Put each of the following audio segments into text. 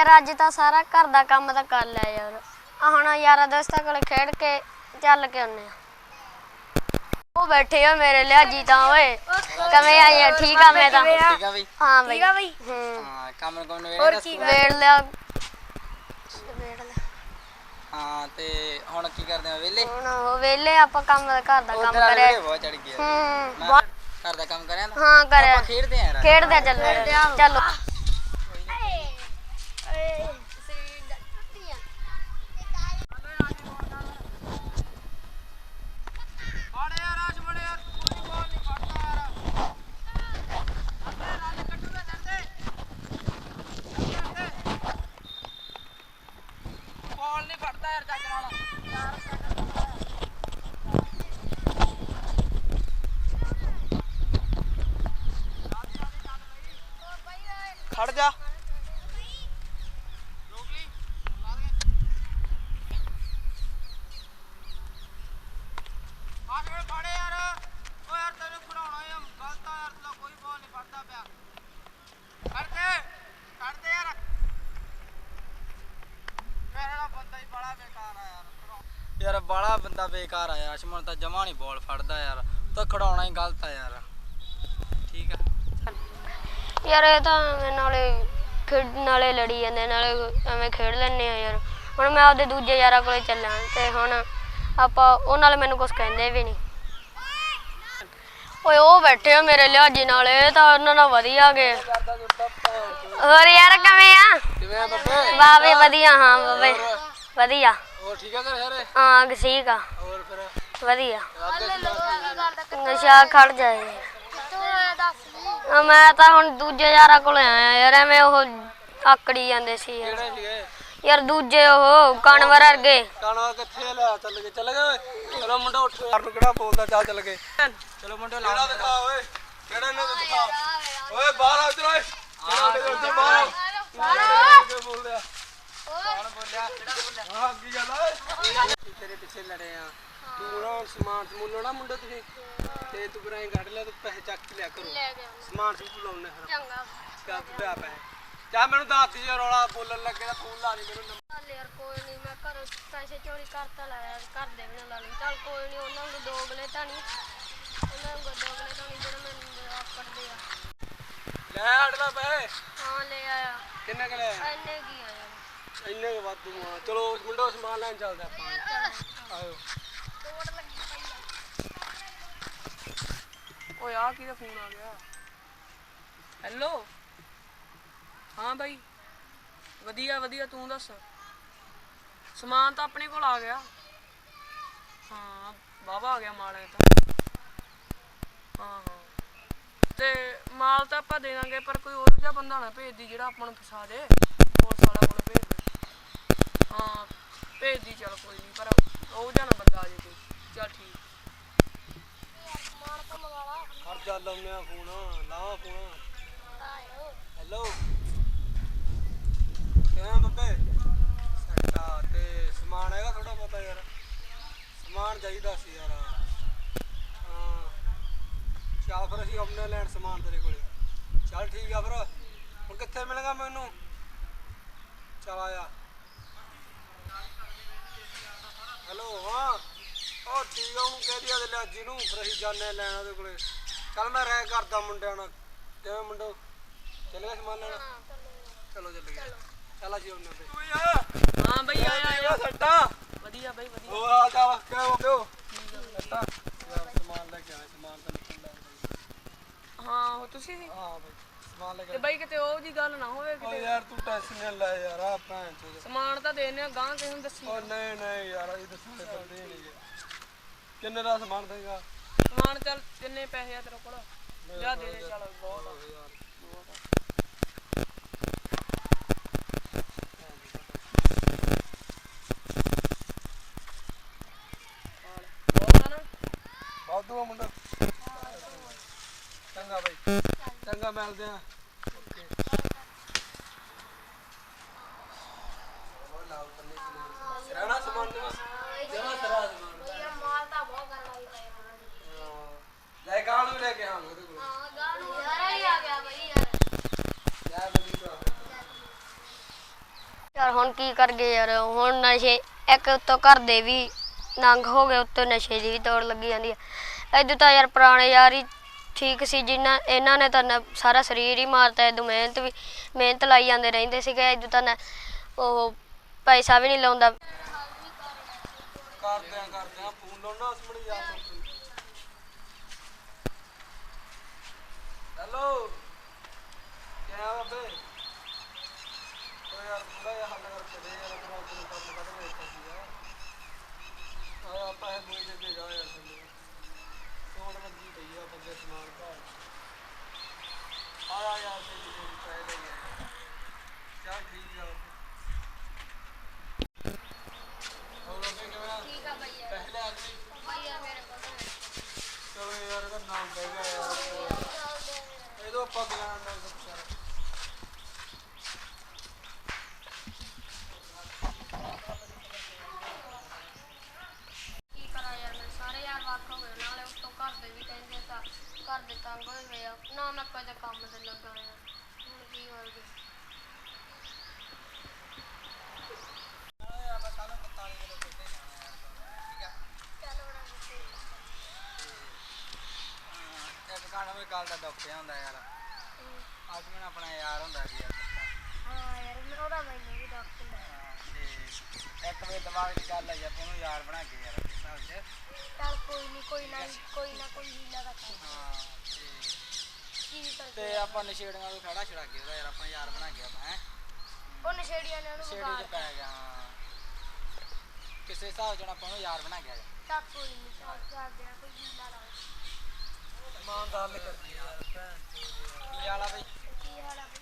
ਯਾਰ ਅੱਜ ਤਾਂ ਸਾਰਾ ਘਰ ਦਾ ਕੰਮ ਤਾਂ ਕਰ ਲਿਆ ਯਾਰ। ਆ ਹੁਣ ਯਾਰਾਂ ਦੋਸਤਾਂ ਕੋਲ ਖੇਡ ਕੇ ਚੱਲ ਕੇ ਆਉਨੇ ਆ। ਉਹ ਬੈਠੇ ਆ ਮੇਰੇ ਲਿਆਜੀ ਤਾਂ ਓਏ। ਕਵੇਂ ਆਈ ਆ? ਠੀਕ ਆ ਮੈਂ ਤਾਂ। ਠੀਕ ਆ ਬਈ? ਹਾਂ ਬਈ। ਠੀਕ ਆ ਬਈ? ਹੂੰ। ਕੰਮ ਕੋਣ ਹੋਰ ਵੇਖ ਕੀ ਵੇੜ ਲਿਆ। ਵੇੜ ਲਿਆ। ਹਾਂ ਤੇ ਹੁਣ ਕੀ ਕਰਦੇ ਆ ਵੇਲੇ ਹੁਣ ਉਹ ਵੇਲੇ ਆਪਾਂ ਕੰਮ ਘਰ ਦਾ ਕੰਮ ਕਰਿਆ। ਵੀਡੀਓ ਬਹੁਤ ਚੜ ਗਿਆ ਹੂੰ। ਘਰ ਦਾ ਕੰਮ ਕਰਿਆ ਹਾਂ ਕਰਿਆ। ਆਪਾਂ ਖੇਡਦੇ ਆ ਖੇਡਦੇ ਆ ਚੱਲ। ਚਲੋ। ਯਾਰ। ਬਾਲਾ ਬੰਦਾ ਬੇਕਾਰ ਆਇਆ ਅਸ਼ਮਨ ਤਾਂ ਜਮਾ ਨਹੀਂ ਬਾਲ ਫੜਦਾ ਯਾਰ। ਤਾਂ ਖੜਾਉਣਾ ਹੀ ਗਲਤ ਆ ਯਾਰ। ਠੀਕ ਆ। ਯਾਰ ਇਹ ਤਾਂ ਐਵੇਂ ਨਾਲੇ ਖੇਡ ਨਾਲੇ ਲੜੀ ਜਾਂਦੇ ਨਾਲੇ ਐਵੇਂ ਖੇਡ ਲੈਂਦੇ ਆ ਯਾਰ। ਹੁਣ ਮੈਂ ਆਪਦੇ ਦੂਜੇ ਯਾਰਾਂ ਕੋਲੇ ਚੱਲਾਂ ਤੇ ਹੁਣ ਆਪਾਂ ਉਹ ਨਾਲ ਮੈਨੂੰ ਕੁਝ ਕਹਿੰਦੇ ਵੀ ਨਹੀਂ। ਓਏ ਉਹ ਬੈਠੇ ਆ ਮੇਰੇ ਲਿਆਜੀ ਨਾਲ ਇਹ ਤਾਂ ਉਹਨਾਂ ਨਾਲ ਵਧੀਆ ਗਏ ਹੋਰ ਯਾਰ ਕਿਵੇਂ ਆ? ਕਿਵੇਂ ਆ ਬੱਬੇ? ਵਧੀਆ ਹਾਂ ਬਾਵੇ ਵਧੀਆ। ਹੋਰ ਠੀਕ ਆ ਕਰ ਸਾਰੇ? ਹਾਂ ਠੀਕ ਆ। ਹੋਰ ਫਿਰ? ਵਧੀਆ। ਨਸ਼ਾ ਖੜ ਜਾਏ। ਮੈਂ ਤਾਂ ਹੁਣ ਦੂਜੇ ਯਾਰਾਂ ਕੋਲ ਆਇਆ ਯਾਰ ਐਵੇਂ ਉਹ ਆਕੜੀ ਜਾਂਦੇ ਸੀ ਯਾਰ। ਯਾਰ ਦੂਜੇ ਉਹ ਕਣਵਰ ਵਰਗੇ ਕਾਣਾ ਕਿੱਥੇ ਲੈ ਚੱਲ ਗਏ ਚੱਲ ਗਏ ਓਏ ਚਲੋ ਮੁੰਡਾ ਉੱਠ ਯਾਰ ਨੂੰ ਕਿਹੜਾ ਬੋਲਦਾ ਚੱਲ ਚੱਲ ਗਏ ਚਲੋ ਮੁੰਡੇ ਲਾ ਦਿਖਾ ਓਏ ਕਿਹੜਾ ਨੇ ਦਿਖਾ ਓਏ ਬਾਹਰ ਆ ਉਧਰ ਓਏ ਕਿਹੜਾ ਉੱਧਰ ਬਾਹਰ ਆ ਕੀ ਬੋਲਦਾ ਕੌਣ ਬੋਲਿਆ ਕਿਹੜਾ ਬੋਲਿਆ ਹਾਂ ਕੀ ਗੱਲ ਓਏ ਤੇਰੇ ਪਿੱਛੇ ਲੜੇ ਆ ਤੂੰ ਨਾ ਸਮਾਨ ਸਮੂਨ ਨਾ ਮੁੰਡਾ ਤੁਸੀਂ ਤੇ ਤੂੰ ਕਰਾਈ ਕੱਢ ਲਿਆ ਤੂੰ ਪੈਸੇ ਚੱਕ ਕੇ ਲਿਆ ਕਰੋ ਸਮਾਨ ਸਮੂਨ ਲਾਉਣੇ ਫਿਰ ਚੰਗਾ ਕਿਆ ਤੂੰ ਪਿਆ ਪੈਸੇ ਜਾ ਮੈਨੂੰ ਦੱਸ ਜੇ ਰੌਲਾ ਬੋਲਣ ਲੱਗੇ ਤਾਂ ਫੋਨ ਲਾ ਦੇ ਮੈਨੂੰ ਚੱਲ ਯਾਰ ਕੋਈ ਨਹੀਂ ਮੈਂ ਘਰੋਂ ਪੈਸੇ ਚੋਰੀ ਕਰਤਾ ਲਾਇਆ ਘਰ ਦੇ ਵੀ ਨਾ ਲਾ ਲਈ। ਚੱਲ ਕੋਈ ਨਹੀਂ ਉਹਨਾਂ ਨੂੰ ਦੋਗਲੇ ਤਾਂ ਨਹੀਂ ਉਹਨਾਂ ਨੂੰ ਦੋਗਲੇ ਤਾਂ ਨਹੀਂ ਜਿਹੜੇ ਮੈਨੂੰ ਆਕੜਦੇ ਆ। ਲੈ ਲੈ ਪੈਸੇ। ਹਾਂ ਲੈ ਆਇਆ। ਕਿੰਨੇ ਕੁ ਲੈ ਐਨੇ ਕੀ ਆ ਯਾਰ। ਇੰਨੇ ਕੁ ਵਾਧੂ ਆ। ਚਲੋ ਮੁੰਡਾ ਸਮਾਨ ਲੈਣ ਚੱਲਦੇ ਆਪਾਂ। ਆਇਓ। ਤੋੜ ਲੱਗੀ ਪਈ ਆ ਓਏ ਆ ਕਿਹਦਾ ਫੋਨ ਆ ਗਿਆ? ਹੈਲੋ ਹਾਂ ਬਾਈ। ਵਧੀਆ ਵਧੀਆ ਤੂੰ ਦੱਸ। ਸਮਾਨ ਤਾਂ ਆਪਣੇ ਕੋਲ ਆ ਗਿਆ। ਹਾਂ ਬਾਬਾ ਆ ਗਿਆ ਮਾਲ ਇਹ ਤਾਂ। ਹਾਂ ਹਾਂ। ਤੇ ਮਾਲ ਤਾਂ ਆਪਾਂ ਦੇ ਦਾਂਗੇ ਪਰ ਕੋਈ ਉਹੋ ਜਿਹਾ ਬੰਦਾ ਨਾ ਭੇਜ ਦੀ ਜਿਹੜਾ ਆਪਾਂ ਨੂੰ ਫਸਾ ਦੇ। ਪੁਲਿਸ ਵਾਲਾ ਕੋਲ ਭੇਜ ਦੇ। ਹਾਂ ਭੇਜ ਦੀ ਚੱਲ ਕੋਈ ਨਹੀਂ ਪਰ ਉਹ ਜਿਹਾ ਨਾ ਬੰਦਾ ਆ ਜੇ ਕੋਈ। ਚੱਲ ਠੀਕ। ਮਾਰ ਤੋਂ ਮੰਗਾ ਲਾ। ਹਰ ਜਾ ਲਾਉਨੇ ਆ ਫੋਨ ਲਾਵਾ ਫੋਨ। ਹੈਲੋ। ਕਿਵੇਂ ਬੱਬੇ ਸੱਟਾ ਤੇ ਸਮਾਨ ਹੈਗਾ ਥੋੜਾ ਬਹੁਤਾ ਯਾਰ। ਸਮਾਨ ਚਾਹੀਦਾ ਸੀ ਯਾਰ। ਹਾਂ। ਚੱਲ ਫਿਰ ਅਸੀਂ ਆਉਂਦੇ ਲੈਣ ਸਮਾਨ ਤੇਰੇ ਕੋਲੇ। ਚੱਲ ਠੀਕ ਆ ਫਿਰ। ਹੁਣ ਕਿੱਥੇ ਮਿਲੇਗਾ ਮੈਨੂੰ? ਚਲ ਆਇਆ ਹੈਲੋ ਹਾਂ। ਉਹ ਠੀਕ ਆ ਉਹਨੂੰ ਕਹਿ ਦਿਆ ਦੇ ਲਾਜੀ ਨੂੰ। ਫਿਰ ਅਸੀਂ ਜਾਣੇ ਲੈਣ ਉਹਦੇ ਕੋਲੇ। ਚੱਲ ਮੈਂ ਰਹਿ ਕਰਦਾ ਮੁੰਡਿਆਂ ਨਾਲ। ਕਿਵੇਂ ਮੁੰਡੋ? ਚੱਲ ਗਏ ਸਮਾਨ ਲੈਣ? ਚਲੋ। ਚੱਲ ਗਏ ਚੱਲ ਅਸੀਂ ਉਹਨੇ ਤੇ ਓਏ ਹਾਂ ਬਈ ਆਇਆ ਆਇਆ। ਸੱਟਾ। ਵਧੀਆ ਬਈ ਵਧੀਆ। ਉਹ ਆ ਜਾ ਕਿਉਂ ਕਿਉਂ ਸੱਟਾ। ਸਮਾਨ ਲੈ ਕੇ ਆਇਆ ਸਮਾਨ ਤਾਂ ਨਿਕਲ ਹਾਂ ਉਹ ਤੁਸੀਂ ਸੀ ਹਾਂ ਬਈ ਸਮਾਨ ਲੈ ਕੇ ਤੇ ਬਈ ਕਿਤੇ ਉਹ ਜੀ ਗੱਲ ਨਾ ਹੋਵੇ ਓ ਕਿਤੇ ਯਾਰ ਤੂੰ ਟੈਨਸ਼ਨ ਲੈ ਯਾਰ ਆ ਭੈਣ ਚੋਦ। ਸਮਾਨ ਤਾਂ ਦੇਣੇ ਆ ਗਾਂ ਕਿਸੇ ਨੂੰ ਦੱਸੀ। ਓ ਨਹੀਂ ਨਹੀਂ ਯਾਰ ਇਹ ਦੱਸਣੇ ਬੰਦੇ ਨਹੀਂ ਕਿੰਨੇ ਦਾ ਸਮਾਨ ਦੇਗਾ? ਸਮਾਨ ਚੱਲ ਕਿੰਨੇ ਪੈਸੇ ਆ ਤੇਰੇ ਕੋਲ। ਜਾ ਦੇ ਦੇ ਚੱਲ ਬਹੁਤ ਆ। ਬਹੁਤ ਆ ਨਾ ਵਾਧੂ ਆ ਮੁੰਡਾ। ਚੰਗਾ ਬਾਈ। ਚੰਗਾ ਮਿਲਦੇ ਆ ਰਹਿਣਾ ਸਮਾਨ ਦੇ ਜਮਾ ਸਰਾ ਸਮਾਨ। ਲੈ ਗਾਂ ਲੈ ਕੇ ਆਵਾਂਗੇ ਉਹਦੇ ਕੋਲ। ਯਾਰ ਲੈ ਬਲੀ ਦਾ ਯਾਰ ਹੁਣ ਕੀ ਕਰ ਗਏ ਯਾਰ? ਹੁਣ ਨਸ਼ੇ, ਇੱਕ ਉੱਤੋਂ ਘਰ ਦੇ ਵੀ ਨੰਗ ਹੋ ਗਏ, ਉੱਤੋਂ ਨਸ਼ੇ ਦੀ ਵੀ ਦੌੜ ਲੱਗੀ ਜਾਂਦੀ ਹੈ ਇਦੋਂ ਤਾਂ ਯਾਰ ਪੁਰਾਣੇ ਯਾਰ ਹੀ ਠੀਕ ਸੀ ਜਿਨ੍ਹਾਂ ਇਹਨਾਂ ਨੇ ਤਾਂ ਨਾ ਸਾਰਾ ਸਰੀਰ ਹੀ ਮਾਰਤਾ ਇਦੋਂ ਮਿਹਨਤ ਵੀ, ਮਿਹਨਤ ਲਾਈ ਜਾਂਦੇ ਰਹਿੰਦੇ ਸੀਗੇ ਇਦੋਂ ਤਾਂ ਨਾ ਉਹ ਪੈਸਾ ਵੀ ਨਹੀਂ ਲਾਉਂਦਾ। ਕਰਦੇ ਆ ਕਰਦੇ ਆ ਫੋਨ ਲਾਉਣਾ ਅਸਮਣੀ ਯਾਰ ਹੈਲੋ। ਕਿਆ ਬਾਬੇ? ਓ ਯਾਰ ਥੋੜਾ ਜਿਹਾ ਹੱਲ ਕਰਕੇ ਦੇ ਯਾਰ, ਆਪਣਾ ਕੰਮ ਕਰ ਦੇ ਸੀ ਯਾਰ। ਆ ਆਪਾਂ ਇਹ ਮੋਈ ਦੇ ਦੇ ਜਾ ਯਾਰ ਸਾਨੂੰ ਸੋਣ ਲੱਗੀ ਪਈ ਆ ਬੰਦੇ ਸਮਾਨ ਘਰ ਆ ਆ ਯਾਰ ਤੇ ਜੀ ਪੈਸੇ ਲੈ ਯਾਰ ਚੱਲ ਠੀਕ ਆ ਹੋਰ ਬਾਬੇ ਕਿਵੇਂ ਆ ਠੀਕ ਆ ਭਈਆ ਪਹਿਲੇ ਆਦਮੀ ਭਈਆ ਮੇਰੇ ਕੋਲ ਚਲੋ ਯਾਰ ਇਹਦਾ ਨਾਮ ਪੈ ਗਿਆ ਯਾਰ ਇਹਦੋਂ ਆਪਾਂ ਬਿਆਨ ਨਾਲ ਦੱਸਿਆ ਕੀ ਕਰਾਂ ਯਾਰ ਮੇਰੇ ਸਾਰੇ ਯਾਰ ਵੱਖ ਹੋ ਗਏ, ਨਾਲੇ ਉੱਤੋਂ ਘਰ ਦੇ ਵੀ ਕਹਿੰਦੇ ਤਾਂ ਘਰ ਦੇ ਤੰਗ ਹੋਏ ਹੋਏ ਆ। ਨਾ ਮੈਂ ਕਦੇ ਕੰਮ ਤੇ ਲੱਗਾ ਯਾਰ ਹੁਣ ਕੀ ਹੋਵੇਗਾ ਇੱਕ ਗਾਣਾ ਵੀ ਗੱਲ ਦਾ ਡੁੱਬਿਆ ਹੁੰਦਾ ਯਾਰ। ਮੈਂ ਆਪਣਾ ਯਾਰ ਹੁੰਦਾ ਸੀ ਯਾਰ। ਹਾਂ ਯਾਰ ਮੈਂ ਉਹਦਾ ਮੈਨੂੰ ਵੀ ਦੱਸ ਲੈ ਤੇ ਇੱਕ ਵੇ ਦਿਮਾਗ ਦੀ ਗੱਲ ਆਈ ਆਪਾਂ ਨੂੰ ਯਾਰ ਬਣਾ ਕੇ ਯਾਰ ਸਮਝ ਚੱਲ ਕੋਈ ਨਹੀਂ ਕੋਈ ਨਾ ਕੋਈ ਨਾ ਕੋਈ ਹੀਲਾ ਦਾ ਕਰ ਹਾਂ। ਤੇ ਤੇ ਆਪਾਂ ਨਸ਼ੇੜੀਆਂ ਨੂੰ ਖੜਾ ਛੜਾ ਕੇ ਉਹਦਾ ਯਾਰ ਆਪਾਂ ਯਾਰ ਬਣਾ ਕੇ ਆਪਾਂ ਹੈ। ਉਹ ਨਸ਼ੇੜੀਆਂ ਨੇ ਉਹਨੂੰ ਵਿਗਾੜ ਚ ਪੈ ਗਿਆ ਹਾਂ। ਕਿਸੇ ਹਿਸਾਬ ਜਣਾ ਆਪਾਂ ਨੂੰ ਯਾਰ ਬਣਾ ਗਿਆ ਤਾਂ ਕੋਈ ਨਹੀਂ ਚੱਲ ਕਰਦੇ ਆ ਕੋਈ ਹੀਲਾ ਲਾ ਇਮਾਨਦਾਰ ਨੇ ਕਰਦੀ ਯਾਰ ਭੈਣ ਕੀ ਵਾਲਾ ਬਈ ਕੀ ਹਾਲ ਆ ਬਈ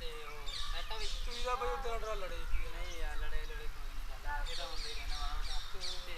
ਤੇ ਉਹ ਸੈਟ ਵੀ ਤੂੰ ਦਾ ਬਈ ਤੇਰਾ ਡਰਾ ਲੜੇ ਨਹੀਂ ਯਾਰ ਲੜੇ ਲੜੇ ਕੋਈ ਨਹੀਂ ਚੱਲਦਾ ਇਹ ਤਾਂ ਹੁੰਦਾ ਹੀ ਰਹਿਣਾ ਮਾੜਾ ਮੋਟਾ ਤੇ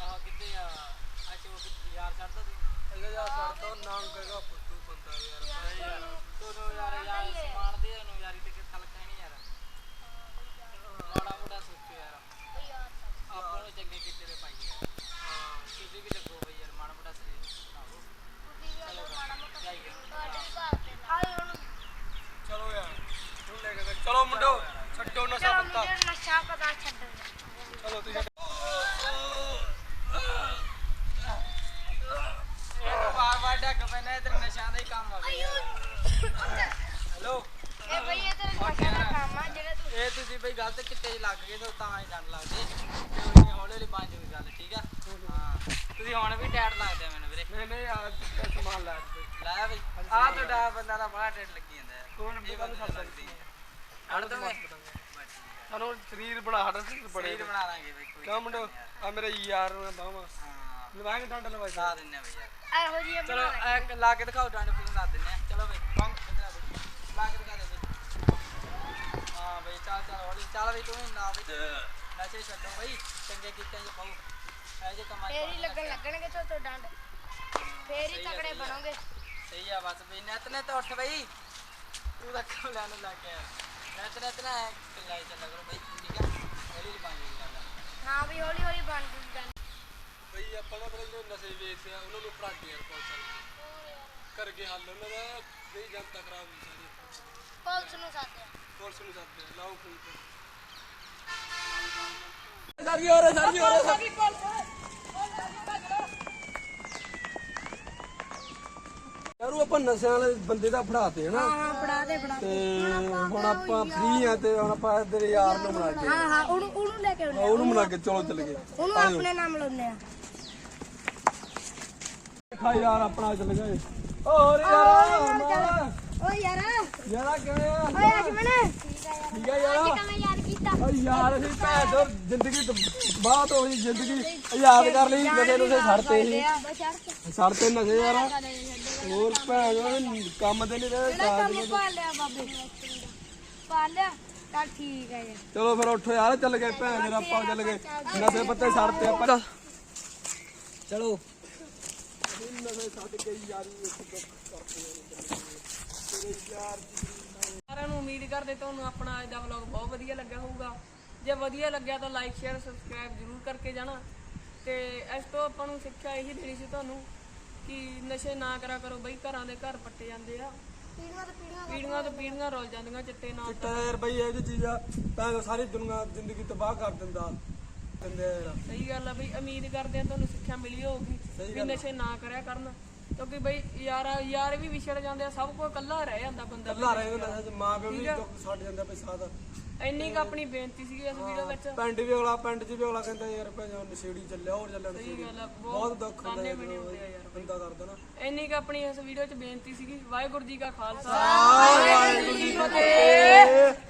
ਆਹ ਕਿੱਥੇ ਆ ਅੱਜ ਉਹ ਯਾਰ ਛੱਡਦਾ ਤੂੰ ਇਹਦਾ ਯਾਰ ਛੱਡਦਾ ਨਾਮ ਕਹੇਗਾ ਫੁੱਟੂ ਬੰਦਾ ਯਾਰ ਯਾਰ ਤੂੰ ਯਾਰ ਯਾਰ ਸਮਾਨ ਦੇ ਉਹਨੂੰ ਯਾਰੀ ਤੇ ਤਲਕਾ ਨਹੀਂ ਯਾਰ ਮਾੜਾ ਮੋਟਾ ਸੋਚੋ ਯਾਰ ਆਪਾਂ ਨੂੰ ਚੰਗੇ ਕੀਤੇ ਦੇ ਪਾਈਏ ਯਾਰ ਹਾਂ ਤੁਸੀਂ ਵੀ ਲੱਗੋ ਬਈ ਯਾਰ ਮਾੜਾ ਮੋਟਾ ਸਰੀਰ ਬਣਾਓ ਜਾਈਏ ਚਲੋ ਯਾਰ ਹੁਣ ਲੈ ਕੇ ਚਲੋ ਮੁੰਡੋ ਛੱਡੋ ਨਸ਼ਾ ਪੱਤਾ ਨਸ਼ਾ ਪਤਾ ਛੱਡ ਚਲੋ ਤੁਸੀਂ ਬਾਰ ਬਾਰ ਡੱਕ ਪੈਣਾ ਇਧਰ ਨਸ਼ਾ ਦਾ ਹੀ ਕੰਮ ਆ ਗਿਆ ਹੈਲੋ ਇਹ ਬਈ ਇਹ ਤੇ ਨਸ਼ਾ ਦਾ ਕੰਮ ਆ ਜਿਹੜਾ ਤੂੰ ਬਈ ਗਲਤ ਕਿੱਤੇ ਲੱਗ ਗਏ ਤਾਂ ਤਾਂ ਹੀ ਡੰਡ ਲੱਗਦੇ। ਤੇ ਹੌਲੀ ਹੌਲੀ ਬੰਦ ਹੋਈ ਗੱਲ ਠੀਕ ਆ? ਹਾਂ। ਤੁਸੀਂ ਹੁਣ ਵੀ ਟੈਟ ਲੱਗਦੇ ਆ ਮੈਨੂੰ ਵੀਰੇ। ਨਹੀਂ ਨਹੀਂ ਆ ਸਮਾਨ ਲਾ ਲਾਇਆ ਬਈ ਆ ਤੁਹਾਡਾ ਬੰਦਾ ਦਾ ਬੜਾ ਟੈਟ ਲੱਗੀ ਜਾਂਦਾ ਹੈ। ਕੋਣ ਇਹ ਗੱਲ ਛੱਡ ਸਕਦੀ ਹੈ। ਹੜ ਦੋਗੇ? ਸਾਨੂੰ ਸਰੀਰ ਬਣਾ ਹੜ ਸਰੀਰ ਬਣਾ ਦਾਂਗੇ ਬਈ ਕੋਈ ਕਾ ਮੁੰਡੋ ਆ ਮੇਰੇ ਯਾਰ ਨੂੰ ਬਾਵਾ ਹਾਂ। ਲਵਾਂਗੇ ਡੰਡ ਲਵਾਈ। ਲਾ ਦਿੰਨੇ ਆ ਬਈ ਯਾਰ। ਇਹੋ ਜਿਹੀ ਚਲੋ ਇੱਕ ਲਾ ਕੇ ਦਿਖਾਓ ਡੰਡ ਫਿਲਮ ਲਾ ਦਿੰਨੇ ਆ ਚਲੋ ਬਈ ਬੰਗ ਕਿਧਰ ਆ ਬਈ ਲਾ ਕੇ ਦਿਖਾ ਦੇ ਬਈ ਹਾਂ ਬਈ ਚੱਲ ਚੱਲ ਹੌਲੀ ਚੱਲ ਬਈ ਤੂੰ ਵੀ ਨਾ ਬਈ ਨਸ਼ੇ ਛੱਡੋ ਬਈ ਚੰਗੇ ਕੀਤਿਆਂ 'ਚ ਪਾਓ ਇਹ ਜੇ ਕਮਾਈ ਫੇਰ ਹੀ ਲੱਗਣ ਲੱਗਣਗੇ ਚੋਤੋ ਡੰਡ। ਫੇਰ ਹੀ ਤਕੜੇ ਬਣੋਗੇ। ਸਹੀ ਆ ਬਸ ਬਈ ਨੈਤ ਨੇ ਤਾਂ ਉੱਠ ਬਈ। ਤੂੰ ਤਾਂ ਕੰਮ ਲੈਣ ਲੱਗ ਗਿਆ। ਨੈਤ ਨਾ ਕਿਲਾਈ ਚੱਲ ਕਰੋ ਬਈ ਠੀਕ ਆ? ਹੌਲੀ ਬਣ ਜਾਊਗੀ। ਗੱਲ ਹਾਂ ਵੀ ਹੌਲੀ ਹੌਲੀ ਬਣ ਜੂਗੀ ਡੰਡ ਬਈ ਆਪਾਂ ਨਾ ਬੜੇ ਜੋ ਨਸ਼ੇ ਵੇਚਦੇ ਆ ਉਹਨਾਂ ਨੂੰ ਫੜਾ ਕੇ ਯਾਰ। ਪੁਲਿਸ ਕਰਕੇ ਹੱਲ ਉਹਨਾਂ ਦਾ ਬਈ ਜਨਤਾ ਖਰਾਬ ਹੋਈ ਸਾਰੀ। ਪੁਲਿਸ ਨੂੰ ਸਾਥਿਆ ਪੁਲਿਸ ਨੂੰ ਸੱਦ ਦੇ ਲਾਓ ਫੋਨ ਤੇ। ਸਾਰੀ ਹੋਰ ਸਾਰੀ ਹੋਰ। ਸਾਰੀ ਯਾਰ ਉਹ ਆਪਾਂ ਨਸ਼ਿਆਂ ਵਾਲੇ ਬੰਦੇ ਦਾ ਫੜਾਤੇ ਹਨਾ? ਹਾਂ ਫੜਾ ਦੇ ਫੜਾ ਤੇ ਹੁਣ ਆਪਾਂ ਫ੍ਰੀ ਆ ਤੇ ਹੁਣ ਆਪਾਂ ਤੇਰੇ ਯਾਰ ਨੂੰ ਬਣਾ ਕੇ। ਹਾਂ ਹਾਂ ਉਹਨੂੰ ਉਹਨੂੰ ਲੈ ਕੇ ਆਉਣੇ ਉਹਨੂੰ ਬਣਾ ਕੇ ਚਲੋ ਚੱਲ ਗਏ। ਉਹਨੂੰ ਆਪਣੇ ਨਾਮ ਲਾਉਣੇ ਆ। ਖਾ ਯਾਰ ਆਪਣਾ ਚੱਲ ਗਏ। ਹੋਰ ਯਾਰ। ਓ ਯਾਰ। ਯਾਰਾ ਕਿਵੇਂ ਆ? ਓਏ ਅਜਮਨ। ਠੀਕ ਆ ਯਾਰ? ਠੀਕ ਆ ਯਾਰ ਕਿਵੇਂ ਯਾਦ ਕੀਤਾ। ਓ ਯਾਰ ਅਸੀਂ ਭੈਣ ਚੋਦ ਜ਼ਿੰਦਗੀ ਤੋਂ ਬਾਤ ਹੋ ਗਈ ਜ਼ਿੰਦਗੀ ਯਾਦ ਕਰ ਲਈ ਨਸ਼ੇ ਨੂੰ ਛੱਡਤੇ ਸੀ ਬਸ਼ਰ ਛੱਡਤੇ ਨਸ਼ੇ ਯਾਰ। ਹੋਰ ਭੈਣ ਚੋਦ ਕੰਮ ਤੇ ਨਹੀਂ ਰਹੇ ਕਾਜ ਨਹੀਂ। ਪਾ ਲਿਆ ਬਾਬੇ। ਪਾ ਲਿਆ ਚੱਲ ਠੀਕ ਹੈ ਯਾਰ। ਚਲੋ ਫਿਰ ਉੱਠੋ ਯਾਰ ਚੱਲ ਗਏ ਭੈਣ ਜਰਾ ਆਪਾਂ ਚੱਲ ਗਏ। ਨਸ਼ੇ ਪੱਤੇ ਛੱਡਤੇ ਆਪਾਂ ਚਲੋ। ਨਸ਼ੇ ਛੱਡ ਕੇ ਯਾਰੀ ਸਾਰਿਆਂ ਨੂੰ ਉਮੀਦ ਕਰਦੇ ਤੁਹਾਨੂੰ ਆਪਣਾ ਅੱਜ ਦਾ ਵਲੌਗ ਬਹੁਤ ਵਧੀਆ ਲੱਗਾ ਹੋਊਗਾ। ਜੇ ਵਧੀਆ ਲੱਗਿਆ ਤਾਂ ਲਾਈਕ ਸ਼ੇਅਰ ਸਬਸਕ੍ਰਾਈਬ ਜ਼ਰੂਰ ਕਰਕੇ ਜਾਣਾ। ਤੇ ਇਸ ਤੋਂ ਆਪਾਂ ਨੂੰ ਸਿੱਖਿਆ ਇਹੀ ਦੇਣੀ ਸੀ ਤੁਹਾਨੂੰ ਕਿ ਨਸ਼ੇ ਨਾ ਕਰਾ ਕਰੋ ਬਈ ਘਰਾਂ ਦੇ ਘਰ ਪੱਟੇ ਜਾਂਦੇ ਆ। ਪੀੜੀਆਂ ਤੇ ਪੀੜੀਆਂ ਰੁਲ ਜਾਂਦੀਆਂ ਚਿੱਟੇ ਨਾਲ ਚਿੱਟਾ ਯਾਰ ਬਈ ਇਹ ਜਿਹੀ ਚੀਜ਼ ਆ ਤਾਂ ਸਾਰੀ ਦੁਨੀਆ ਜ਼ਿੰਦਗੀ ਤਬਾਹ ਕਰ ਦਿੰਦਾ। ਦਿੰਦੇ ਯਾਰ। ਸਹੀ ਗੱਲ ਆ ਬਈ ਉਮੀਦ ਕਰਦੇ ਆ ਤੁਹਾਨੂੰ ਸਿੱਖਿਆ ਮਿਲੀ ਹੋਊਗੀ ਵੀ ਨਸ਼ੇ ਨਾ ਕਰਿਆ ਕਰਨ। ਕਿਉਂਕਿ ਬਈ ਯਾਰ ਯਾਰ ਵੀ ਵਿਛੜ ਜਾਂਦੇ ਆ ਸਭ ਕੋਈ ਇਕੱਲਾ ਰਹਿ ਜਾਂਦਾ ਬੰਦਾ ਅੱਲਾ ਰਹੇ ਨਾ ਮਾਂ ਪਿਓ ਵੀ ਦੁੱਖ ਛੱਡ ਜਾਂਦਾ ਪਈ ਸਾਥ ਇੰਨੀ ਕੁ ਆਪਣੀ ਬੇਨਤੀ ਸੀਗੀ ਇਸ ਵੀਡੀਓ ਵਿੱਚ। ਪਿੰਡ ਵੀ ਅਗਲਾ ਪਿੰਡ 'ਚ ਵੀ ਅਗਲਾ ਕਹਿੰਦਾ ਯਾਰ ਭਾਈ ਨਸ਼ੇੜੀ ਚੱਲਿਆ ਹੋਰ ਚੱਲਿਆ ਨਸ਼ੇੜੀ। ਗੱਲ ਆ, ਬਹੁਤ ਦੁੱਖ ਹੁੰਦਾ ਤਾਨੇ ਹੁੰਦੇ ਆ ਯਾਰ ਬੰਦਾ ਕਰਦਾ ਨਾ। ਇੰਨੀ ਕੁ ਆਪਣੀ ਇਸ ਵੀਡੀਓ 'ਚ ਬੇਨਤੀ ਸੀਗੀ। ਵਾਹਿਗੁਰੂ ਜੀ ਕਾ ਖਾਲਸਾ। ਵਾਹਿਗੁਰੂ ਜੀ ਕੀ ਫਤਿਹ।